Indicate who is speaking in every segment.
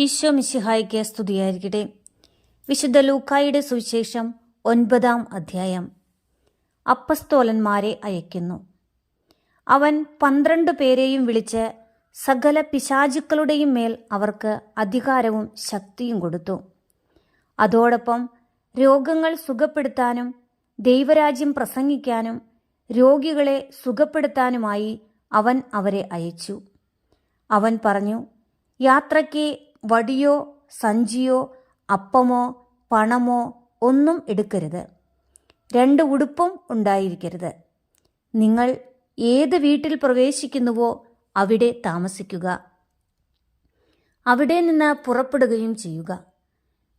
Speaker 1: ഈശോ മിശിഹായ്ക്ക് സ്തുതിയായിരിക്കട്ടെ. വിശുദ്ധ ലൂക്കായുടെ സുവിശേഷം ഒൻപതാം അധ്യായം. അപ്പസ്തോലന്മാരെ അയക്കുന്നു. അവൻ പന്ത്രണ്ട് പേരെയും വിളിച്ച് സകല പിശാചുക്കളുടെയും മേൽ അവർക്ക് അധികാരവും ശക്തിയും കൊടുത്തു. അതോടൊപ്പം രോഗങ്ങൾ സുഖപ്പെടുത്താനും ദൈവരാജ്യം പ്രസംഗിക്കാനും രോഗികളെ സുഖപ്പെടുത്താനുമായി അവൻ അവരെ അയച്ചു. അവൻ പറഞ്ഞു യാത്രയ്ക്ക് വടിയോ സഞ്ചിയോ അപ്പമോ പണമോ ഒന്നും എടുക്കരുത്. രണ്ട് ഉടുപ്പും ഉണ്ടായിരിക്കരുത്. നിങ്ങൾ ഏത് വീട്ടിൽ പ്രവേശിക്കുന്നുവോ അവിടെ താമസിക്കുക. അവിടെ നിന്ന് പുറപ്പെടുകയും ചെയ്യുക.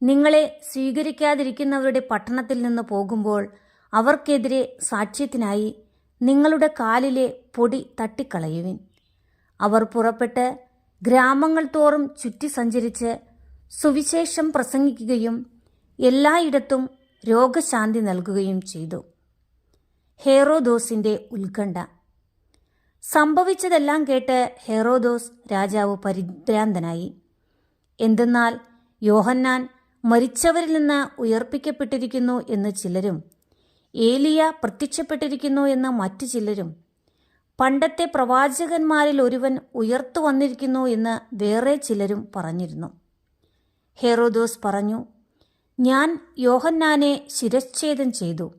Speaker 1: നിങ്ങളെ സ്വീകരിക്കാതിരിക്കുന്നവരുടെ പട്ടണത്തിൽ നിന്ന് പോകുമ്പോൾ അവർക്കെതിരെ സാക്ഷ്യത്തിനായി നിങ്ങളുടെ കാലിലെ പൊടി തട്ടിക്കളയുവിൻ. അവർ പുറപ്പെട്ട് ഗ്രാമങ്ങൾ തോറും ചുറ്റി സഞ്ചരിച്ച് സുവിശേഷം പ്രസംഗിക്കുകയും എല്ലായിടത്തും രോഗശാന്തി നൽകുകയും ചെയ്തു. ഹേറോദോസിന്റെ ഉത്കണ്ഠ. സംഭവിച്ചതെല്ലാം കേട്ട് ഹെറോദോസ് രാജാവ് പരിഭ്രാന്തനായി. എന്തെന്നാൽ യോഹന്നാൻ മരിച്ചവരിൽ നിന്ന് ഉയർപ്പിക്കപ്പെട്ടിരിക്കുന്നു എന്ന് ചിലരും ഏലിയ പ്രത്യക്ഷപ്പെട്ടിരിക്കുന്നു എന്ന് മറ്റു ചിലരും പണ്ടത്തെ പ്രവാചകന്മാരിൽ ഒരുവൻ ഉയർത്തു വന്നിരിക്കുന്നു എന്ന് വേറെ ചിലരും പറഞ്ഞിരുന്നു. ഹെറോദോസ് പറഞ്ഞു ഞാൻ യോഹന്നാനെ ശിരച്ഛേദം ചെയ്തു.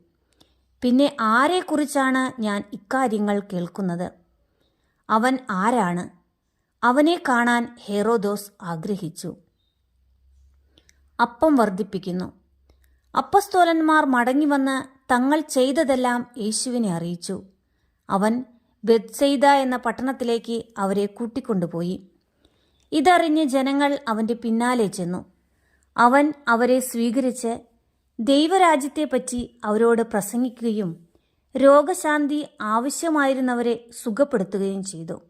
Speaker 1: പിന്നെ ആരെക്കുറിച്ചാണ് ഞാൻ ഇക്കാര്യങ്ങൾ കേൾക്കുന്നത്? അവൻ ആരാണ്? അവനെ കാണാൻ ഹെറോദോസ് ആഗ്രഹിച്ചു. അപ്പം വർദ്ധിപ്പിക്കുന്നു. അപ്പസ്തോലന്മാർ മടങ്ങിവന്ന് തങ്ങൾ ചെയ്തതെല്ലാം യേശുവിനെ അറിയിച്ചു. അവൻ ബെത്സെയ്ത എന്ന പട്ടണത്തിലേക്ക് അവരെ കൂട്ടിക്കൊണ്ടുപോയി. ഇതറിഞ്ഞ് ജനങ്ങൾ അവന്റെ പിന്നാലെ ചെന്നു. അവൻ അവരെ സ്വീകരിച്ച് ദൈവരാജ്യത്തെപ്പറ്റി അവരോട് പ്രസംഗിക്കുകയും രോഗശാന്തി ആവശ്യമായിരുന്നവരെ സുഖപ്പെടുത്തുകയും ചെയ്തു.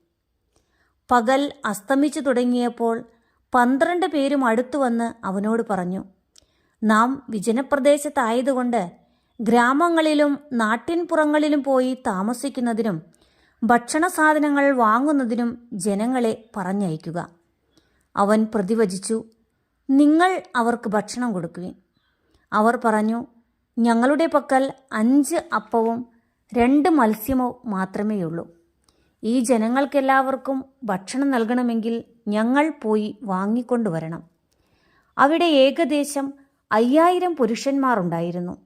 Speaker 1: പകൽ അസ്തമിച്ചു തുടങ്ങിയപ്പോൾ പന്ത്രണ്ട് പേരും അടുത്തു വന്ന് അവനോട് പറഞ്ഞു നാം വിജനപ്രദേശത്തായതുകൊണ്ട് ഗ്രാമങ്ങളിലും നാട്ടിൻപുറങ്ങളിലും പോയി താമസിക്കുന്നതിനും ഭക്ഷണ സാധനങ്ങൾ വാങ്ങുന്നതിനും ജനങ്ങളെ പറഞ്ഞയക്കുക. അവൻ പ്രതിവചിച്ചു നിങ്ങൾ അവർക്ക് ഭക്ഷണം കൊടുക്കുവിൻ. അവർ പറഞ്ഞു ഞങ്ങളുടെ പക്കൽ അഞ്ച് അപ്പവും രണ്ട് മത്സ്യമോ മാത്രമേയുള്ളൂ. ഈ ജനങ്ങൾക്കെല്ലാവർക്കും ഭക്ഷണം നൽകണമെങ്കിൽ ഞങ്ങൾ പോയി വാങ്ങിക്കൊണ്ടുവരണം. അവിടെ ഏകദേശം അയ്യായിരം പുരുഷന്മാരുണ്ടായിരുന്നു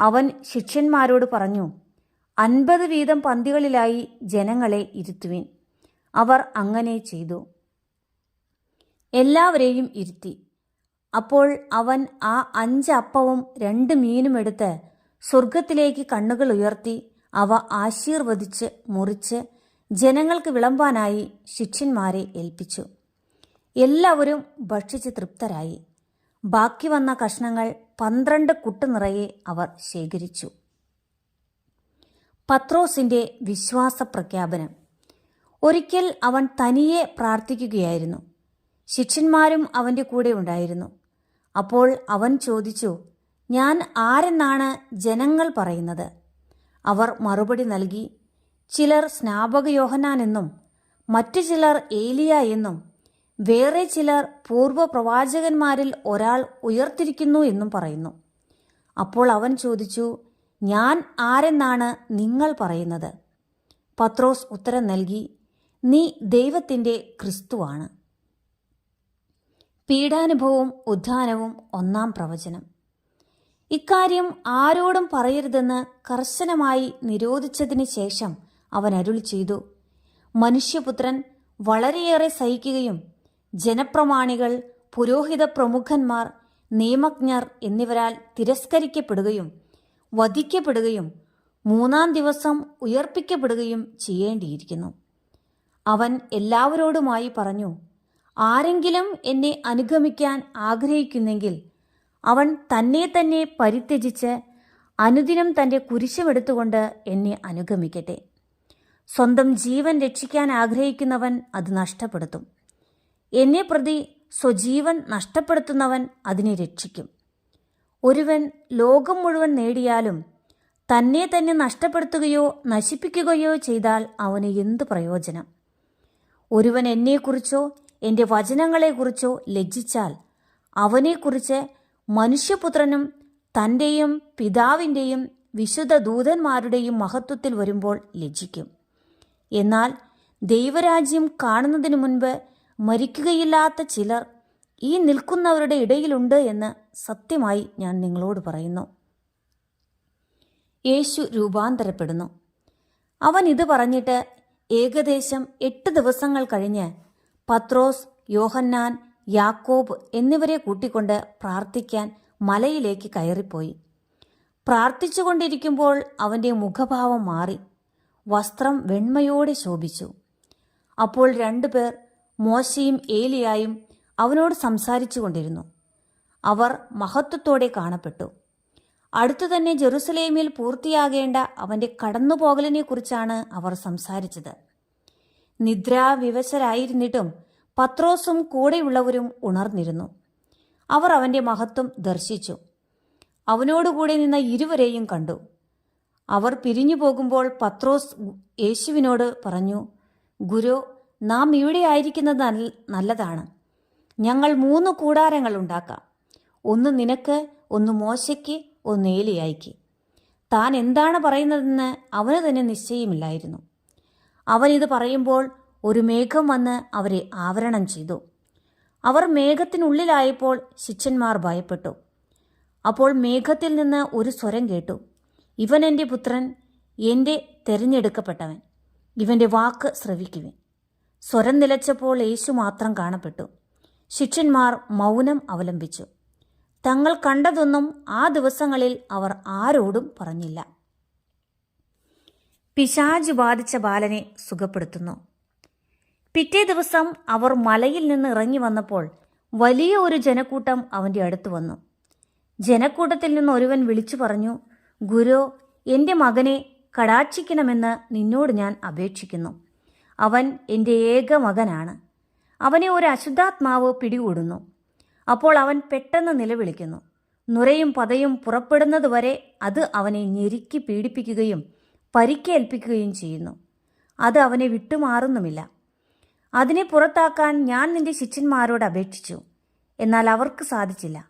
Speaker 1: അവൻ ശിഷ്യന്മാരോട് പറഞ്ഞു അൻപത് വീതം പന്തികളിലായി ജനങ്ങളെ ഇരുത്തുവിൻ. അവർ അങ്ങനെ ചെയ്തു. എല്ലാവരെയും ഇരുത്തി. അപ്പോൾ അവൻ ആ അഞ്ച് അപ്പവും രണ്ട് മീനും എടുത്ത് സ്വർഗത്തിലേക്ക് കണ്ണുകൾ ഉയർത്തി അവ ആശീർവദിച്ച് മുറിച്ച് ജനങ്ങൾക്ക് വിളമ്പാനായി ശിഷ്യന്മാരെ ഏൽപ്പിച്ചു. എല്ലാവരും ഭക്ഷിച്ച് തൃപ്തരായി. ബാക്കി വന്ന കഷ്ണങ്ങൾ പന്ത്രണ്ട് കുട്ടു നിറയെ അവർ ശേഖരിച്ചു. പത്രോസിന്റെ വിശ്വാസ പ്രഖ്യാപനം ഒരിക്കൽ അവൻ തനിയെ പ്രാർത്ഥിക്കുകയായിരുന്നു. ശിഷ്യന്മാരും അവന്റെ കൂടെ ഉണ്ടായിരുന്നു. അപ്പോൾ അവൻ ചോദിച്ചു ഞാൻ ആരെന്നാണ് ജനങ്ങൾ പറയുന്നത്? അവർ മറുപടി നൽകി ചിലർ സ്നാപക യോഹനാൻ മറ്റു ചിലർ ഏലിയ എന്നും വേറെ ചിലർ പൂർവ പ്രവാചകന്മാരിൽ ഒരാൾ ഉയർത്തിരിക്കുന്നു എന്നും പറയുന്നു. അപ്പോൾ അവൻ ചോദിച്ചു ഞാൻ ആരെന്നാണ് നിങ്ങൾ പറയുന്നത്? പത്രോസ് ഉത്തരം നൽകി നീ ദൈവത്തിന്റെ ക്രിസ്തുവാണ്. പീഡാനുഭവവും ഉദ്ധാനവും ഒന്നാം പ്രവചനം. ഇക്കാര്യം ആരോടും പറയരുതെന്ന് കർശനമായി നിരോധിച്ചതിന് ശേഷം അവൻ അരുൾ ചെയ്തു. മനുഷ്യപുത്രൻ വളരെയേറെ സഹിക്കുകയും ജനപ്രമാണികൾ പുരോഹിത പ്രമുഖന്മാർ നിയമജ്ഞർ എന്നിവരാൽ തിരസ്കരിക്കപ്പെടുകയും വധിക്കപ്പെടുകയും മൂന്നാം ദിവസം ഉയർപ്പിക്കപ്പെടുകയും ചെയ്യേണ്ടിയിരിക്കുന്നു. അവൻ എല്ലാവരോടുമായി പറഞ്ഞു ആരെങ്കിലും എന്നെ അനുഗമിക്കാൻ ആഗ്രഹിക്കുന്നെങ്കിൽ അവൻ തന്നെ തന്നെ പരിത്യജിച്ച് അനുദിനം തന്റെ കുരിശമെടുത്തുകൊണ്ട് എന്നെ അനുഗമിക്കട്ടെ. സ്വന്തം ജീവൻ രക്ഷിക്കാൻ ആഗ്രഹിക്കുന്നവൻ അത് നഷ്ടപ്പെടുത്തും. എന്നെ പ്രതി സ്വജീവൻ നഷ്ടപ്പെടുത്തുന്നവൻ അതിനെ രക്ഷിക്കും. ഒരുവൻ ലോകം മുഴുവൻ നേടിയാലും തന്നെ തന്നെ നഷ്ടപ്പെടുത്തുകയോ നശിപ്പിക്കുകയോ ചെയ്താൽ അവന് എന്ത് പ്രയോജനം? ഒരുവൻ എന്നെക്കുറിച്ചോ എന്റെ വചനങ്ങളെക്കുറിച്ചോ ലജ്ജിച്ചാൽ അവനെക്കുറിച്ച് മനുഷ്യപുത്രനും തന്റെയും പിതാവിന്റെയും വിശുദ്ധ ദൂതന്മാരുടെയും മഹത്വത്തിൽ വരുമ്പോൾ ലജ്ജിക്കും. എന്നാൽ ദൈവരാജ്യം കാണുന്നതിനു മുൻപ് മരിക്കുകയില്ലാത്ത ചിലർ ഈ നിൽക്കുന്നവരുടെ ഇടയിലുണ്ട് എന്ന് സത്യമായി ഞാൻ നിങ്ങളോട് പറയുന്നു. യേശു രൂപാന്തരപ്പെടുന്നു. അവൻ ഇത് പറഞ്ഞിട്ട് ഏകദേശം എട്ട് ദിവസങ്ങൾ കഴിഞ്ഞ് പത്രോസ് യോഹന്നാൻ യാക്കോബ് എന്നിവരെ കൂട്ടിക്കൊണ്ട് പ്രാർത്ഥിക്കാൻ മലയിലേക്ക് കയറിപ്പോയി. പ്രാർത്ഥിച്ചുകൊണ്ടിരിക്കുമ്പോൾ അവന്റെ മുഖഭാവം മാറി. വസ്ത്രം വെണ്മയോടെ ശോഭിച്ചു. അപ്പോൾ രണ്ടുപേർ മോശയും ഏലിയായും അവനോട് സംസാരിച്ചു കൊണ്ടിരുന്നു അവർ മഹത്വത്തോടെ കാണപ്പെട്ടു. അടുത്തു തന്നെ ജെറുസലേമിൽ പൂർത്തിയാകേണ്ട അവന്റെ കടന്നുപോകലിനെക്കുറിച്ചാണ് അവർ സംസാരിച്ചത്. നിദ്രാവിവശരായിരുന്നിട്ടും പത്രോസും കൂടെയുള്ളവരും ഉണർന്നിരുന്നു. അവർ അവന്റെ മഹത്വം ദർശിച്ചു. അവനോടുകൂടെ നിന്ന ഇരുവരെയും കണ്ടു. അവർ പിരിഞ്ഞു പോകുമ്പോൾ പത്രോസ് യേശുവിനോട് പറഞ്ഞു ഗുരു നാം ഇവിടെ ആയിരിക്കുന്നത് നല്ലതാണ്. ഞങ്ങൾ മൂന്ന് കൂടാരങ്ങൾ ഉണ്ടാക്കാം. ഒന്ന് നിനക്ക് ഒന്ന് മോശയ്ക്ക് ഒന്ന് ഏലിയായിക്ക്. താൻ എന്താണ് പറയുന്നതെന്ന് അവന് തന്നെ നിശ്ചയമില്ലായിരുന്നു. അവൻ ഇത് പറയുമ്പോൾ ഒരു മേഘം വന്ന് അവരെ ആവരണം ചെയ്തു. അവർ മേഘത്തിനുള്ളിലായപ്പോൾ ശിഷ്യന്മാർ ഭയപ്പെട്ടു. അപ്പോൾ മേഘത്തിൽ നിന്ന് ഒരു സ്വരം കേട്ടു. ഇവൻ എന്റെ പുത്രൻ എന്റെ തെരഞ്ഞെടുക്കപ്പെട്ടവൻ. ഇവന്റെ വാക്ക് ശ്രവിക്കുവിൻ. സ്വരം നിലച്ചപ്പോൾ യേശു മാത്രം കാണപ്പെട്ടു. ശിഷ്യന്മാർ മൗനം അവലംബിച്ചു. തങ്ങൾ കണ്ടതൊന്നും ആ ദിവസങ്ങളിൽ അവർ ആരോടും പറഞ്ഞില്ല. പിശാജ് ബാധിച്ച ബാലനെ സുഖപ്പെടുത്തുന്നു. പിറ്റേ ദിവസം അവർ മലയിൽ നിന്ന് ഇറങ്ങി വന്നപ്പോൾ വലിയ ഒരു ജനക്കൂട്ടം അവന്റെ അടുത്ത് വന്നു. ജനക്കൂട്ടത്തിൽ നിന്ന് ഒരുവൻ വിളിച്ചു പറഞ്ഞു ഗുരു എന്റെ മകനെ കടാക്ഷിക്കണമെന്ന് നിന്നോട് ഞാൻ അപേക്ഷിക്കുന്നു. അവൻ എന്റെ ഏക മകനാണ്. അവനെ ഒരു അശുദ്ധാത്മാവ് പിടികൂടുന്നു. അപ്പോൾ അവൻ പെട്ടെന്ന് നിലവിളിക്കുന്നു. നുരയും പതയും പുറപ്പെടുന്നതുവരെ അത് അവനെ ഞെരുക്കി പീഡിപ്പിക്കുകയും പരിക്കേൽപ്പിക്കുകയും ചെയ്യുന്നു. അത് അവനെ വിട്ടുമാറുന്നുമില്ല. അതിനെ പുറത്താക്കാൻ ഞാൻ നിന്റെ ശിഷ്യന്മാരോട് അപേക്ഷിച്ചു. എന്നാൽ അവർക്ക് സാധിച്ചില്ല.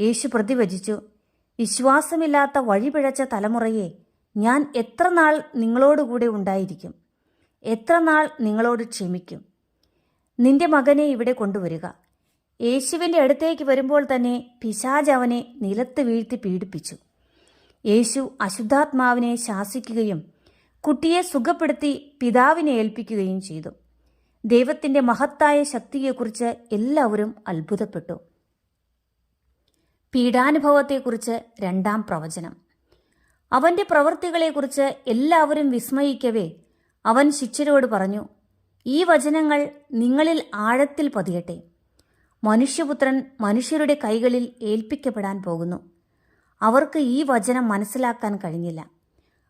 Speaker 1: യേശു പ്രതിവചിച്ചു വിശ്വാസമില്ലാത്ത വഴിപിഴച്ച തലമുറയെ ഞാൻ എത്ര നാൾ നിങ്ങളോടുകൂടെ ഉണ്ടായിരിക്കും? എത്ര നാൾ നിങ്ങളോട് ക്ഷമിക്കും? നിന്റെ മകനെ ഇവിടെ കൊണ്ടുവരിക. യേശുവിന്റെ അടുത്തേക്ക് വരുമ്പോൾ തന്നെ പിശാജ് അവനെ നിലത്ത് വീഴ്ത്തി പീഡിപ്പിച്ചു. യേശു അശുദ്ധാത്മാവിനെ ശാസിക്കുകയും കുട്ടിയെ സുഖപ്പെടുത്തി പിതാവിനെ ഏൽപ്പിക്കുകയും ചെയ്തു. ദൈവത്തിന്റെ മഹത്തായ ശക്തിയെക്കുറിച്ച് എല്ലാവരും അത്ഭുതപ്പെട്ടു. പീഡാനുഭവത്തെക്കുറിച്ച് രണ്ടാം പ്രവചനം. അവന്റെ പ്രവൃത്തികളെക്കുറിച്ച് എല്ലാവരും വിസ്മയിക്കവേ അവൻ ശിഷ്യരോട് പറഞ്ഞു ഈ വചനങ്ങൾ നിങ്ങളിൽ ആഴത്തിൽ പതിയട്ടെ. മനുഷ്യപുത്രൻ മനുഷ്യരുടെ കൈകളിൽ ഏൽപ്പിക്കപ്പെടാൻ പോകുന്നു. അവർക്ക് ഈ വചനം മനസ്സിലാക്കാൻ കഴിഞ്ഞില്ല.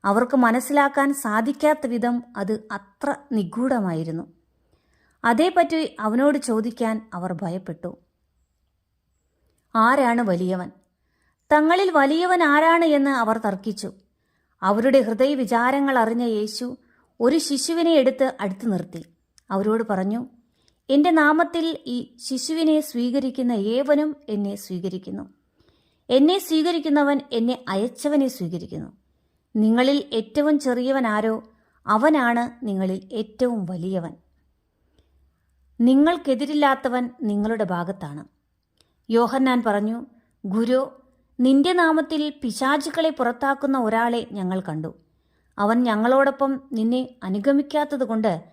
Speaker 1: അവർക്ക് മനസ്സിലാക്കാൻ സാധിക്കാത്ത വിധം അത് അത്ര നിഗൂഢമായിരുന്നു. അതേപറ്റി അവനോട് ചോദിക്കാൻ അവർ ഭയപ്പെട്ടു. ആരാണ് വലിയവൻ? തങ്ങളിൽ വലിയവൻ ആരാണ്? എന്ന് അവർ തർക്കിച്ചു. അവരുടെ ഹൃദയ വിചാരങ്ങൾ അറിഞ്ഞ യേശു ഒരു ശിശുവിനെ എടുത്ത് അടുത്തു നിർത്തി. അവരോട് പറഞ്ഞു എന്റെ നാമത്തിൽ ഈ ശിശുവിനെ സ്വീകരിക്കുന്ന ഏവനും എന്നെ സ്വീകരിക്കുന്നു. എന്നെ സ്വീകരിക്കുന്നവൻ എന്നെ അയച്ചവനെ സ്വീകരിക്കുന്നു. നിങ്ങളിൽ ഏറ്റവും ചെറിയവൻ ആരോ അവനാണ് നിങ്ങളിൽ ഏറ്റവും വലിയവൻ. നിങ്ങൾക്കെതിരില്ലാത്തവൻ നിങ്ങളുടെ ഭാഗത്താണ്. യോഹന്നാൻ പറഞ്ഞു ഗുരു നിന്റെ നാമത്തിൽ പിശാചുക്കളെ പുറത്താക്കുന്ന ഒരാളെ ഞങ്ങൾ കണ്ടു. അവൻ ഞങ്ങളോടൊപ്പം നിന്നെ അനുഗമിക്കാത്തതുകൊണ്ട്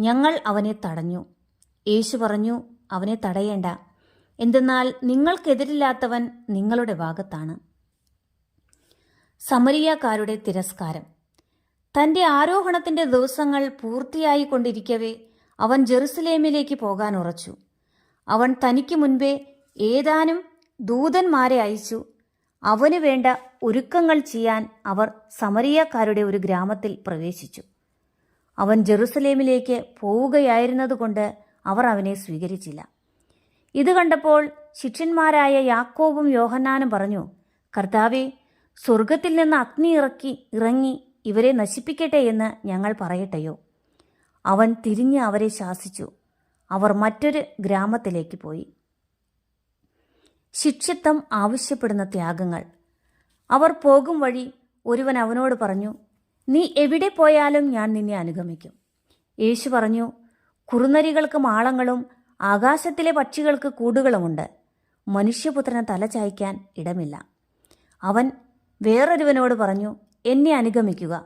Speaker 1: ഞങ്ങൾ അവനെ തടഞ്ഞു. യേശു പറഞ്ഞു അവനെ തടയേണ്ട. എന്തെന്നാൽ നിങ്ങൾക്കെതിരില്ലാത്തവൻ നിങ്ങളുടെ ഭാഗത്താണ്. സമരിയാക്കാരുടെ തിരസ്കാരം. തന്റെ ആരോഹണത്തിന്റെ ദിവസങ്ങൾ പൂർത്തിയായിക്കൊണ്ടിരിക്കവേ അവൻ ജെറുസലേമിലേക്ക് പോകാൻ ഉറച്ചു. അവൻ തനിക്ക് മുൻപേ ഏതാനും ദൂതന്മാരെ അയച്ചു. അവന് വേണ്ട ഒരുക്കങ്ങൾ ചെയ്യാൻ അവർ സമരിയക്കാരുടെ ഒരു ഗ്രാമത്തിൽ പ്രവേശിച്ചു. അവൻ ജെറുസലേമിലേക്ക് പോവുകയായിരുന്നതുകൊണ്ട് അവർ അവനെ സ്വീകരിച്ചില്ല. ഇത് കണ്ടപ്പോൾ ശിഷ്യന്മാരായ യാക്കോബും യോഹന്നാനും പറഞ്ഞു കർത്താവെ സ്വർഗത്തിൽ നിന്ന് അഗ്നി ഇറക്കി ഇറങ്ങി ഇവരെ നശിപ്പിക്കട്ടെ എന്ന് ഞങ്ങൾ പറയട്ടെയോ? അവൻ തിരിഞ്ഞ് അവരെ ശാസിച്ചു. അവർ മറ്റൊരു ഗ്രാമത്തിലേക്ക് പോയി. ശിക്ഷിത്വം ആവശ്യപ്പെടുന്ന ത്യാഗങ്ങൾ. അവർ പോകും വഴി ഒരുവൻ അവനോട് പറഞ്ഞു നീ എവിടെ പോയാലും ഞാൻ നിന്നെ അനുഗമിക്കും. യേശു പറഞ്ഞു കുറുനരികൾക്ക് മാളങ്ങളും ആകാശത്തിലെ പക്ഷികൾക്ക് കൂടുകളുമുണ്ട്. മനുഷ്യപുത്രന് തലചായ്ക്കാൻ ഇടമില്ല. അവൻ വേറൊരുവനോട് പറഞ്ഞു എന്നെ അനുഗമിക്കുക.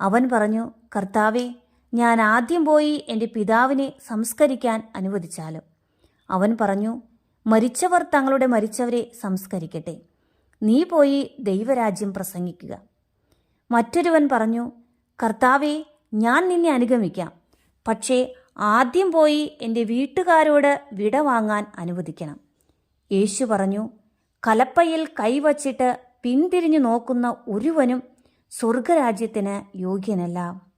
Speaker 1: അവൻ പറഞ്ഞു കർത്താവെ ഞാൻ ആദ്യം പോയി എന്റെ പിതാവിനെ സംസ്കരിക്കാൻ അനുവദിച്ചാലും. അവൻ പറഞ്ഞു മരിച്ചവർ തങ്ങളുടെ മരിച്ചവരെ സംസ്കരിക്കട്ടെ. നീ പോയി ദൈവരാജ്യം പ്രസംഗിക്കുക. മറ്റൊരുവൻ പറഞ്ഞു കർത്താവെ ഞാൻ നിന്നെ അനുഗമിക്കാം. പക്ഷേ ആദ്യം പോയി എന്റെ വീട്ടുകാരോട് വിട വാങ്ങാൻ അനുവദിക്കണം. യേശു പറഞ്ഞു കലപ്പയിൽ കൈവച്ചിട്ട് പിന്തിരിഞ്ഞു നോക്കുന്ന ഒരുവനും സ്വർഗരാജ്യത്തിന് യോഗ്യനല്ല.